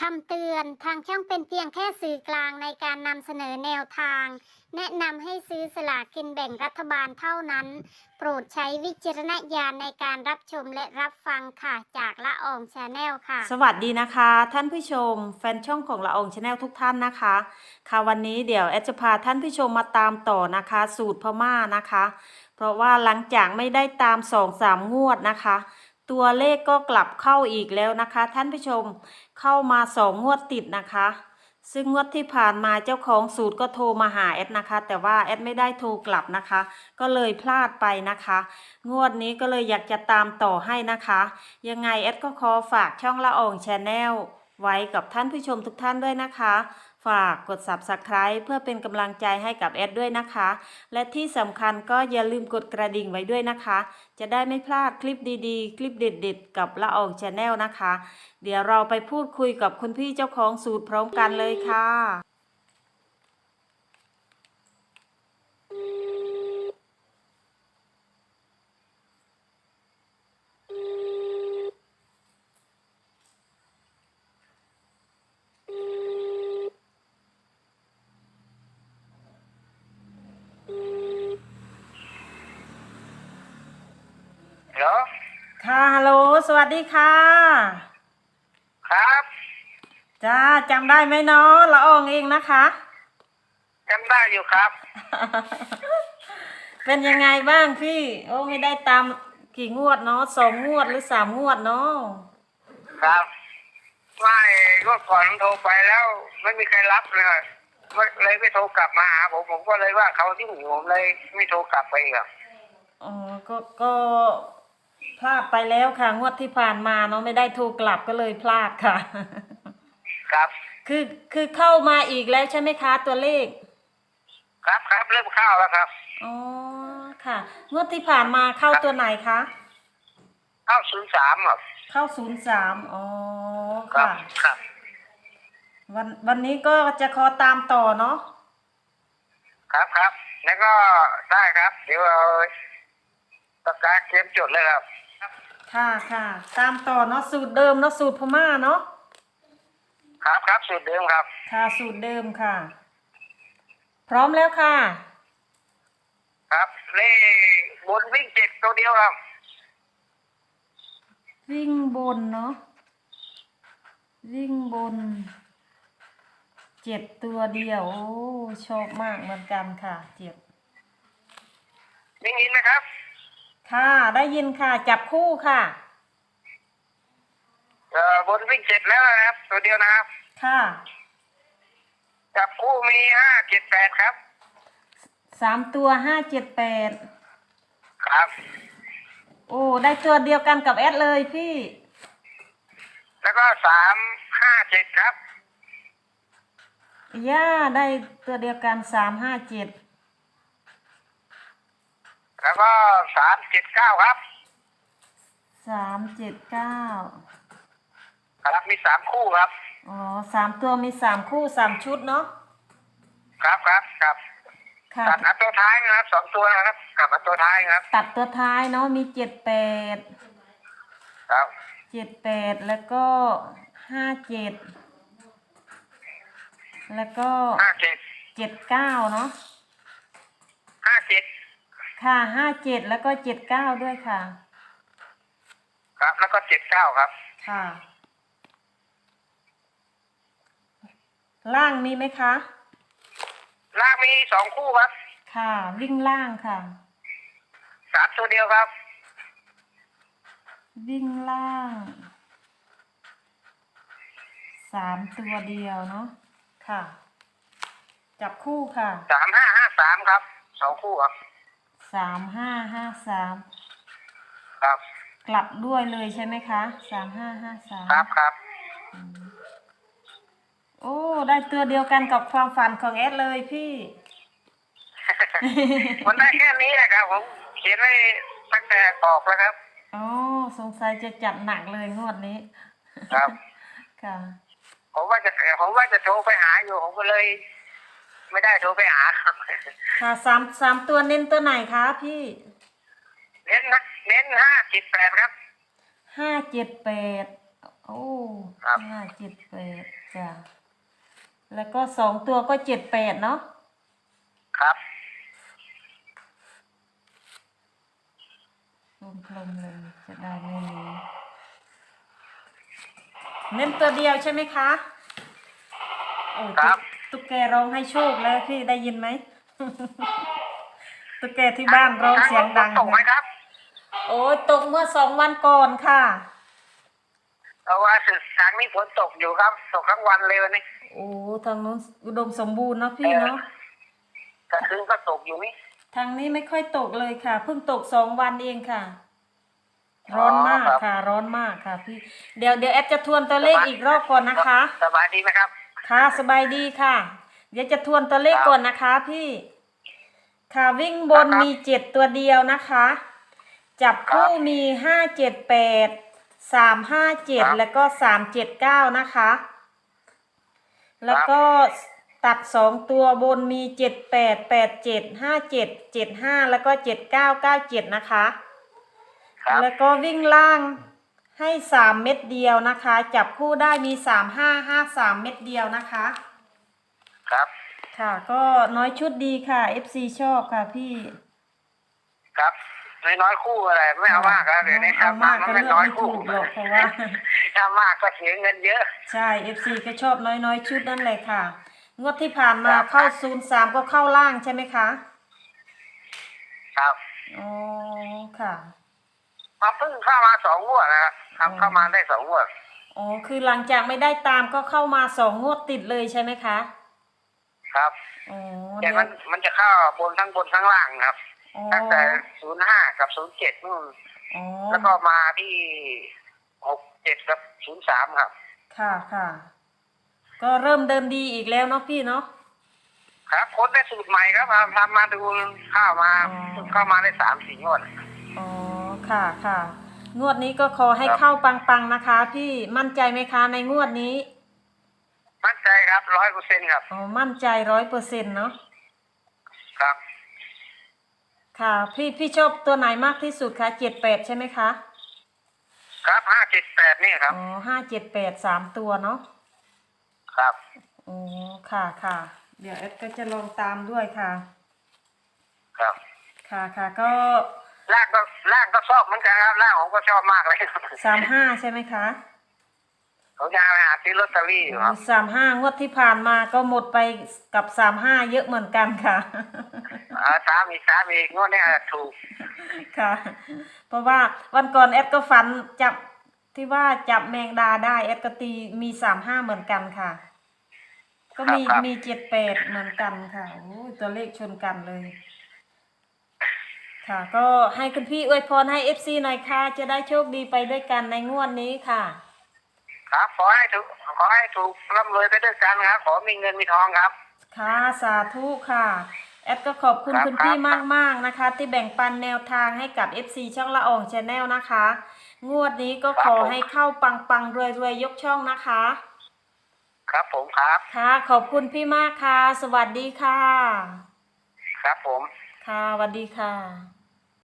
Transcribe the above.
คำเตือนทางช่องเป็นเพียงแค่สื่อกลางในการนำเสนอแนวทาง แนะนำให้ซื้อสลากกินแบ่งรัฐบาลเท่านั้น โปรดใช้วิจารณญาณในการรับชมและรับฟังค่ะจากละอองชาแนลค่ะ สวัสดีนะคะ ท่านผู้ชม แฟนช่องของละอองชาแนลทุกท่านนะคะ ค่ะวันนี้เดี๋ยวแอดจะพาท่านผู้ชมมาตามต่อนะคะ สูตรพม่านะคะ เพราะว่าหลังจากไม่ได้ตามสองสามงวดนะคะ ตัวเลขก็กลับเข้าอีกแล้วนะคะ ท่านผู้ชมเข้ามาสองงวดติดนะคะ ซึ่งงวดที่ผ่านมาเจ้าของสูตรก็โทรมาหาแอดนะคะ แต่ว่าแอดไม่ได้โทรกลับนะคะ ก็เลยพลาดไปนะคะ งวดนี้ก็เลยอยากจะตามต่อให้นะคะ ยังไงแอดก็ขอฝากช่องละอองแชาแนลไว้กับท่านผู้ชมทุกท่านด้วยนะคะ ฝากกด subscribe เพื่อเป็นกำลังใจให้กับแอดด้วยนะคะ และที่สำคัญก็อย่าลืมกดกระดิ่งไว้ด้วยนะคะ จะได้ไม่พลาดคลิปดีๆ คลิปเด็ดๆ กับละอองชาแนลนะคะ เดี๋ยวเราไปพูดคุยกับคุณพี่เจ้าของสูตรพร้อมกันเลยค่ะ เหรอ ค่ะฮัลโหลสวัสดีค่ะ ครับจ้าจำได้ไหมเนาะละอองเองนะคะจำได้อยู่ครับ เป็นยังไงบ้างพี่ โอ้ไม่ได้ตามกี่งวดเนาะสองงวดหรือสามงวดเนาะครับไม่ก็ก่อนโทรไปแล้ว ไม่มีใครรับเลยไม่เลยไม่โทรกลับมาหาผมผมก็เลยว่าเขาที่งผมเลยไม่โทรกลับไปอีกอะอ๋อก็ก็ พลาดไปแล้วค่ะ งวดที่ผ่านมาเนาะไม่ได้โทรกลับก็เลยพลาดค่ะ ครับ คือคือเข้ามาอีกแล้วใช่ไหมคะตัวเลข ครับครับเริ่มเข้าแล้วครับ อ๋อค่ะ งวดที่ผ่านมาเข้าตัวไหนคะ เข้าศูนย์สามครับ เข้าศูนย์สามอ๋อครับค่ะ ครับวันวันนี้ก็จะขอตามต่อเนาะ ครับครับ แล้วก็ได้ครับ เดี๋ยวเอาปากกาเขียนจดเลยครับ ค่ะค่ะ ตามต่อเนาะสูตรเดิมเนาะสูตรพม่าเนาะ ครับครับสูตรเดิมครับ ค่ะสูตรเดิมค่ะ พร้อมแล้วค่ะ ครับเลขบนวิ่งเจ็ดตัวเดียวครับ วิ่งบนเนาะวิ่งบนเจ็ดตัวเดียว โอ้ชอบมากเหมือนกันค่ะเจ็ดวิ่งอินนะครับ ค่ะ ได้ยินค่ะ จับคู่ค่ะ เอ่อบนวิ่งเจ็ดแล้วนะครับ ตัวเดียวนะครับ ค่ะ จับคู่มีห้าเจ็ดแปดครับ สามตัวห้าเจ็ดแปด ครับ โอ้ ได้ตัวเดียวกันกับแอดเลยพี่ แล้วก็สามห้าเจ็ดครับ ย่า ได้ตัวเดียวกันสามห้าเจ็ด แล้วก็สามเจ็ดเก้าครับสามเจ็ดเก้าครับมีสามคู่ครับ อ๋อสามตัวมีสามคู่สามชุดเนาะ ครับครับครับค่ะตัดอันตัวท้ายนะครับสองตัวนะครับกลับอันตัวท้ายครับ ตัดตัวท้ายเนาะมีเจ็ดแปดครับเจ็ดแปดแล้วก็ห้าเจ็ดแล้วก็ห้าเจ็ดเจ็ดเก้าเนาะห้าเจ็ด ค่ะห้าเจ็ดแล้วก็เจ็ดเก้าด้วยค่ะ ครับ แล้วก็เจ็ดเก้าครับ ค่ะ ล่างมีไหมคะ ล่างมีสองคู่ครับ ค่ะ วิ่งล่างค่ะ สามตัวเดียวครับ วิ่งล่างสามตัวเดียวเนาะค่ะ จับคู่ค่ะ สามห้าห้าสามครับ สองคู่ครับ สามห้าห้าสามครับกลับด้วยเลยใช่ไหมคะสามห้าห้าสามครับครับโอ้ได้ตัวเดียวกันกับความฝันของแอดเลยพี่ มันได้แค่นี้แหละครับผมเขียนไว้ตั้งแต่ออกแล้วครับอ๋อสงสัยจะจัดหนักเลยงวดนี้ ครับค่ะผมว่าจะผมว่าจะโทรไปหาอยู่ผมก็เลย ไม่ได้โทรไปหาครับค่ะสามสามตัวเน้นตัวไหนคะพี่ เน้นนะเน้นห้าสิบแปดครับ ห้าเจ็ดแปดโอ้ครับ ห้าเจ็ดแปดจ้ะแล้วก็สองตัวก็เจ็ดแปดเนาะครับรวมกลมเลยจะได้ไม่มีเน้นตัวเดียวใช่ไหมคะโอ้ยครับ ตุ๊กตุ๊กแกร้องให้โชคแล้วพี่ได้ยินไหม ตุ๊กแกที่บ้านร้องเสียงดัง ตกไหมครับโอ้ยตกเมื่อสองวันก่อนค่ะ เพราะว่าสึกทางนี้ฝนตกอยู่ครับ ตกทั้งวันเลยวันนี้โอ้ทางนู้นอุดมสมบูรณ์เนาะพี่เนาะกลางคืนก็ตกอยู่นี่ ทางนี้ไม่ค่อยตกเลยค่ะ เพิ่งตกสองวันเองค่ะ ร้อนมากอ๋อครับค่ะ ร้อนมากค่ะพี่ เดี๋ยวเดี๋ยวแอดจะทวนตัวเลขอีกรอบก่อนนะคะ สบายดีไหมครับ ค่ะสบายดีค่ะ เดี๋ยวจะทวนตัวเลขครับก่อนนะคะพี่ ค่ะวิ่งบนครับมีเจ็ดตัวเดียวนะคะ จับคู่มีห้าเจ็ดแปดสามห้าเจ็ดครับแล้วก็สามเจ็ดเก้านะคะ แล้วก็ตัดสองตัวบนมีเจ็ดแปดแปดเจ็ดห้าเจ็ดเจ็ดห้าแล้วก็เจ็ดเก้าเก้าเจ็ดนะคะครับแล้วก็วิ่งล่าง ให้สามเม็ดเดียวนะคะ จับคู่ได้มีสามห้าห้าสามเม็ดเดียวนะคะ ครับค่ะ ก็น้อยชุดดีค่ะ FC ชอบค่ะพี่ครับน้อยๆคู่อะไรไม่เอามากครับเดี๋ยวนี้เอามากทำก็ไม่เลือกน้อยไม่คู่ถูกหรอกเพราะว่าถ้ามากก็เสียเงินเยอะ ใช่ FC ก็ชอบน้อยๆชุดนั่นแหละค่ะ งวดที่ผ่านมาครับเข้าศูนย์สามก็เข้าล่างใช่ไหมคะ ครับอ๋อค่ะมาเพิ่งเข้ามาสองงวดนะครับ อ๋อทำเข้ามาได้สองงวดอ๋อคือหลังจากไม่ได้ตามก็เข้ามาสองงวดติดเลยใช่ไหมคะครับอ๋อแต่เดี๋ยวมันมันจะเข้าบนทั้งบนทั้งล่างครับอ๋อตั้งแต่ศูนย์ห้ากับศูนย์เจ็ดนู่นอ๋อแล้วก็มาที่หกเจ็ดกับศูนย์สามครับ ค่ะค่ะ ก็เริ่มเดินดีอีกแล้วเนาะพี่เนาะครับคนได้สูตรใหม่ครับทำทำมาดูเข้ามาอ๋อเข้ามาได้สามสี่งวดอ๋อค่ะค่ะ งวดนี้ก็ขอให้ครับเข้าปังๆนะคะ พี่มั่นใจไหมคะในงวดนี้มั่นใจครับร้อยเปอร์เซ็นต์ครับอ๋อมั่นใจร้อยเปอร์เซ็นต์เนาะครับ ค่ะ พี่พี่ชอบตัวไหนมากที่สุดคะเจ็ดแปดใช่ไหมคะครับห้าเจ็ดแปดนี่ครับอ๋อห้าเจ็ดแปดสามตัวเนาะครับอ๋อค่ะค่ะ เดี๋ยวแอดก็จะลองตามด้วยค่ะ ครับ ค่ะค่ะก็ ล่างก็ล่างก็ชอบเหมือนกันครับล่างผมก็ชอบมากเลยสามห้าใช่ไหมคะผมจะไปหาซื้อลอตเตอรี่อยู่ครับสามห้างวดที่ผ่านมาก็หมดไปกับสามห้าเยอะเหมือนกันค่ะอ่าสามอีกสามอีกงวดเนี้ถูกค่ะ เพราะว่าวันก่อนแอดก็ฝันจับที่ว่าจับแมงดาได้แอดก็ตีมีสามห้าเหมือนกันค่ะ ก็มีครับมีเจ็ดแปดเหมือนกันค่ะโอ้ยตัวเลขชนกันเลย ค่ะ ก็ให้คุณพี่อวยพรให้เอฟซีหน่อยค่ะ จะได้โชคดีไปด้วยกันในงวดนี้ค่ะ ครับขอให้ถูกขอให้ถูกร่ำรวยไปด้วยกันครับ ขอมีเงินมีทองครับ ค่ะสาธุค่ะ แอดก็ขอบคุณครับคุณพี่ครับ มากๆนะคะ ที่แบ่งปันแนวทางให้กับ FC ช่องละอองชาแนลนะคะ งวดนี้ก็ขอให้เข้าปังปังรวยรวยๆยกช่องนะคะ ครับผมครับ ค่ะ ขอบคุณพี่มากค่ะ สวัสดีค่ะ ครับผม ค่ะสวัสดีค่ะ